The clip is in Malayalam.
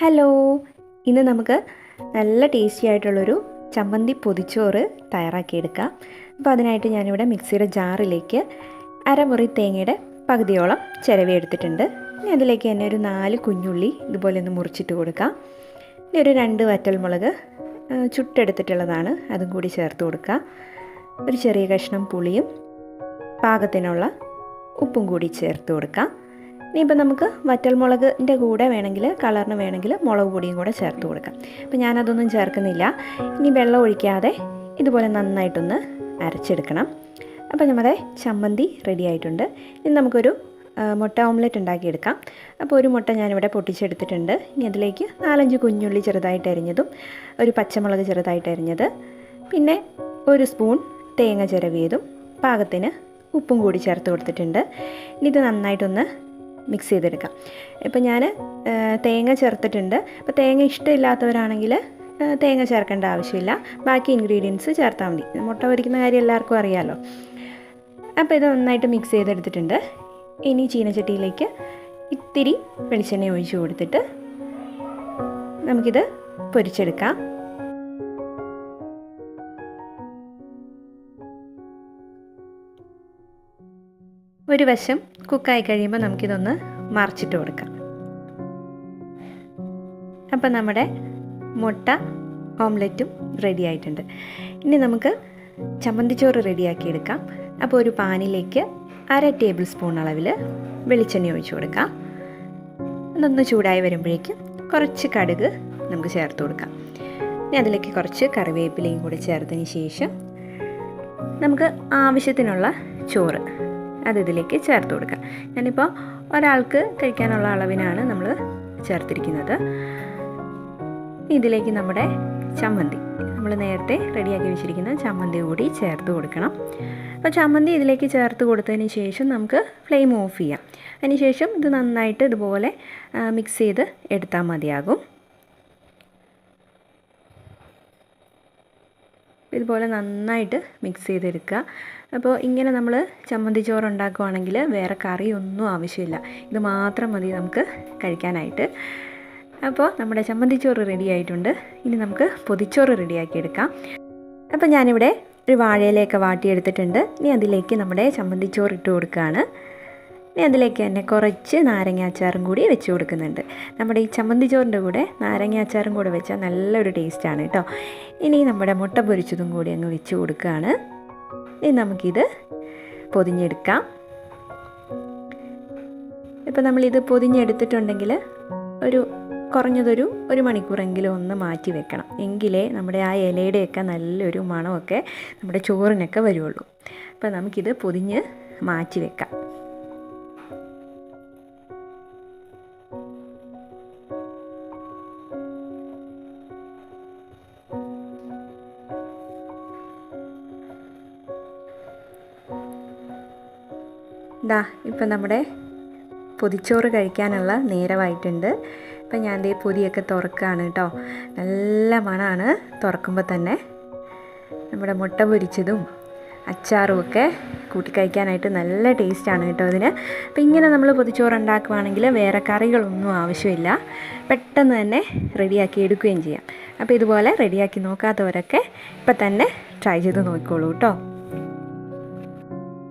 ഹലോ. ഇന്ന് നമുക്ക് നല്ല ടേസ്റ്റി ആയിട്ടുള്ളൊരു ചമ്മന്തി പൊതിച്ചോറ് തയ്യാറാക്കിയെടുക്കാം അപ്പോൾ അതിനായിട്ട് ഞാനിവിടെ മിക്സിയുടെ ജാറിലേക്ക് അരമുറി തേങ്ങയുടെ പകുതിയോളം ചിരവി എടുത്തിട്ടുണ്ട്. ഇനി അതിലേക്ക് തന്നെ ഒരു നാല് കുഞ്ഞുള്ളി ഇതുപോലെ ഒന്ന് മുറിച്ചിട്ട് കൊടുക്കാം. ഇനി ഒരു രണ്ട് വറ്റൽമുളക് ചുട്ടെടുത്തിട്ടുള്ളതാണ്. അതും കൂടി ചേർത്ത് കൊടുക്കുക. ഒരു ചെറിയ കഷ്ണം പുളിയും പാകത്തിനുള്ള ഉപ്പും കൂടി ചേർത്ത് കൊടുക്കാം. ഇനിയിപ്പോൾ നമുക്ക് വറ്റൽമുളകിന്റെ കൂടെ വേണമെങ്കിൽ കളറിന് വേണമെങ്കിൽ മുളക് പൊടിയും കൂടെ ചേർത്ത് കൊടുക്കാം. അപ്പം ഞാനതൊന്നും ചേർക്കുന്നില്ല. ഇനി വെള്ളം ഒഴിക്കാതെ ഇതുപോലെ നന്നായിട്ടൊന്ന് അരച്ചെടുക്കണം. അപ്പം നമ്മുടെ ചമ്മന്തി റെഡി ആയിട്ടുണ്ട്. ഇനി നമുക്കൊരു മുട്ട ഓംലെറ്റ് ഉണ്ടാക്കിയെടുക്കാം. അപ്പോൾ ഒരു മുട്ട ഞാനിവിടെ പൊട്ടിച്ചെടുത്തിട്ടുണ്ട്. ഇനി അതിലേക്ക് നാലഞ്ച് കുഞ്ഞുള്ളി ചെറുതായിട്ട് അരിഞ്ഞതും ഒരു പച്ചമുളക് ചെറുതായിട്ട് അരിഞ്ഞത് പിന്നെ ഒരു സ്പൂൺ തേങ്ങ ചിരവിയതും പാകത്തിന് ഉപ്പും കൂടി ചേർത്ത് കൊടുത്തിട്ടുണ്ട്. ഇനി ഇത് നന്നായിട്ടൊന്ന് മിക്സ് ചെയ്തെടുക്കാം. ഇപ്പം ഞാൻ തേങ്ങ ചേർത്തിട്ടുണ്ട്. അപ്പോൾ തേങ്ങ ഇഷ്ടമില്ലാത്തവരാണെങ്കിൽ തേങ്ങ ചേർക്കേണ്ട ആവശ്യമില്ല. ബാക്കി ഇൻഗ്രീഡിയൻസ് ചേർത്താൽ മതി. മുട്ട പൊരിക്കുന്ന കാര്യം എല്ലാവർക്കും അറിയാമല്ലോ അപ്പോൾ ഇത് നന്നായിട്ട് മിക്സ് ചെയ്തെടുത്തിട്ടുണ്ട്. ഇനി ചീനച്ചട്ടിയിലേക്ക് ഇത്തിരി വെളിച്ചെണ്ണ ഒഴിച്ചു കൊടുത്തിട്ട് നമുക്കിത് പൊരിച്ചെടുക്കാം. ഒരു വശം കുക്കായി കഴിയുമ്പോൾ നമുക്കിതൊന്ന് മറിച്ചിട്ട് കൊടുക്കാം. അപ്പം നമ്മുടെ മുട്ട ഓംലെറ്റും റെഡി ആയിട്ടുണ്ട്. ഇനി നമുക്ക് ചമ്മന്തിച്ചോറ് റെഡിയാക്കി എടുക്കാം. അപ്പോൾ ഒരു പാനിലേക്ക് അര ടേബിൾ സ്പൂൺ അളവിൽ വെളിച്ചെണ്ണ ഒഴിച്ചു കൊടുക്കാം. അതൊന്ന് ചൂടായി വരുമ്പോഴേക്കും കുറച്ച് കടുക് നമുക്ക് ചേർത്ത് കൊടുക്കാം. ഇനി അതിലേക്ക് കുറച്ച് കറിവേപ്പിലയും കൂടി ചേർത്തതിന് ശേഷം നമുക്ക് ആവശ്യത്തിനുള്ള ചോറ് അത് ഇതിലേക്ക് ചേർത്ത് കൊടുക്കാം. ഞാനിപ്പോൾ ഒരാൾക്ക് കഴിക്കാനുള്ള അളവിനാണ് നമ്മൾ ചേർത്തിരിക്കുന്നത്. ഇതിലേക്ക് നമ്മുടെ ചമ്മന്തി. നമ്മൾ നേരത്തെ റെഡിയാക്കി വെച്ചിരിക്കുന്ന ചമ്മന്തി കൂടി ചേർത്ത് കൊടുക്കണം. അപ്പോൾ ചമ്മന്തി ഇതിലേക്ക് ചേർത്ത് കൊടുത്തതിന് ശേഷം നമുക്ക് ഫ്ലെയിം ഓഫ് ചെയ്യാം. അതിന് ശേഷം ഇത് നന്നായിട്ട് ഇതുപോലെ മിക്സ് ചെയ്ത് എടുത്താൽ മതിയാകും. ഇതുപോലെ നന്നായിട്ട് മിക്സ് ചെയ്തെടുക്കുക. അപ്പോൾ ഇങ്ങനെ നമ്മൾ ചമ്മന്തി ചോറ് ഉണ്ടാക്കുവാണെങ്കിൽ വേറെ കറിയൊന്നും ആവശ്യമില്ല. ഇത് മാത്രം മതി നമുക്ക് കഴിക്കാനായിട്ട്. അപ്പോൾ നമ്മുടെ ചമ്മന്തി ചോറ് റെഡി ആയിട്ടുണ്ട്. ഇനി നമുക്ക് പൊതിച്ചോറ് റെഡിയാക്കി എടുക്കാം. അപ്പോൾ ഞാനിവിടെ ഒരു വാഴയിലയൊക്കെ വാട്ടിയെടുത്തിട്ടുണ്ട്. ഇനി അതിലേക്ക് നമ്മുടെ ചമ്മന്തി ചോറ് ഇട്ട് കൊടുക്കുകയാണ്. ഇനി അതിലേക്ക് തന്നെ കുറച്ച് നാരങ്ങ അച്ചാറും കൂടി വെച്ച് കൊടുക്കുന്നുണ്ട്. നമ്മുടെ ഈ ചമ്മന്തി ചോറിന്റെ കൂടെ നാരങ്ങ അച്ചാറും കൂടെ വെച്ചാൽ നല്ലൊരു ടേസ്റ്റാണ് കേട്ടോ ഇനി നമ്മുടെ മുട്ട പൊരിച്ചതും കൂടി അങ്ങ് വെച്ച് കൊടുക്കുകയാണ് ഇനി നമുക്കിത് പൊതിഞ്ഞെടുക്കാം. ഇപ്പം നമ്മളിത് പൊതിഞ്ഞെടുത്തിട്ടുണ്ടെങ്കിൽ ഒരു കുറഞ്ഞതൊരു ഒരു മണിക്കൂറെങ്കിലും ഒന്ന് മാറ്റി വെക്കണം. എങ്കിലേ നമ്മുടെ ആ ഇലയുടെയൊക്കെ നല്ലൊരു മണമൊക്കെ നമ്മുടെ ചോറിനൊക്കെ വരുള്ളൂ. അപ്പോൾ നമുക്കിത് പൊതിഞ്ഞ് മാറ്റി വെക്കാം. ദാ ഇപ്പം നമ്മുടെ പൊതിച്ചോറ് കഴിക്കാനുള്ള നേരമായിട്ടുണ്ട്. ഇപ്പം ഞാൻ ദേ പൊതിയൊക്കെ തുറക്കുകയാണ് കേട്ടോ. നല്ല മണമാണ് തുറക്കുമ്പോൾ തന്നെ. നമ്മുടെ മുട്ട പൊരിച്ചതും അച്ചാറും ഒക്കെ കൂട്ടിക്കഴിക്കാനായിട്ട് നല്ല ടേസ്റ്റാണ് കേട്ടോ അതിന്. അപ്പം ഇങ്ങനെ നമ്മൾ പൊതിച്ചോറ് ഉണ്ടാക്കുവാണെങ്കിൽ വേറെ കറികളൊന്നും ആവശ്യമില്ല. പെട്ടെന്ന് തന്നെ റെഡിയാക്കി എടുക്കുകയും ചെയ്യാം. അപ്പോൾ ഇതുപോലെ റെഡിയാക്കി നോക്കാത്തവരൊക്കെ ഇപ്പം തന്നെ ട്രൈ ചെയ്ത് നോക്കിക്കോളൂ കേട്ടോ.